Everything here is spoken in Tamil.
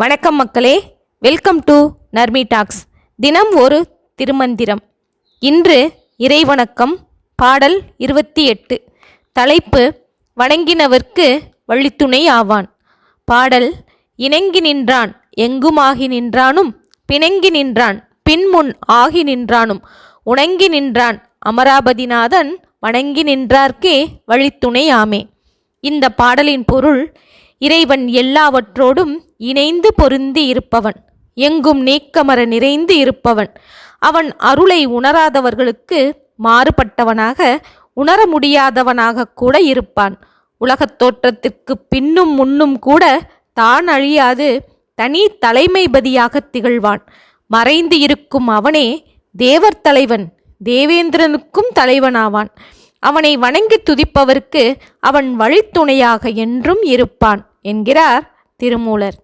வணக்கம் மக்களே. வெல்கம் டு நர்மி டாக்ஸ் தினம் ஒரு திருமந்திரம். இன்று இறைவணக்கம் பாடல் இருபத்தி எட்டு. தலைப்பு வணங்கினவர்க்கு வழித்துணை ஆவான். பாடல் இணங்கி நின்றான் எங்குமாகி நின்றானும் பிணங்கி நின்றான் பின்முன் ஆகி நின்றானும் உணங்கி நின்றான் அமராபதிநாதன் வணங்கி நின்றார்க்கே வழித்துணை ஆமே. இந்த பாடலின் பொருள் இறைவன் எல்லாவற்றோடும் இணைந்து பொருந்தி இருப்பவன். எங்கும் நீக்கமர நிறைந்து இருப்பவன். அவன் அருளை உணராதவர்களுக்கு மாறுபட்டவனாக உணர முடியாதவனாக கூட இருப்பான். உலகத் தோற்றத்திற்கு பின்னும் முன்னும் கூட தான் அழியாது தனி தலைமைபதியாக திகழ்வான். மறைந்து இருக்கும் அவனே தேவர் தலைவன் தேவேந்திரனுக்கும் தலைவனாவான். அவனை வணங்கி துதிப்பவர்க்கு அவன் வழித்துணையாக என்றும் இருப்பான் என்கிறார் திருமூலர்.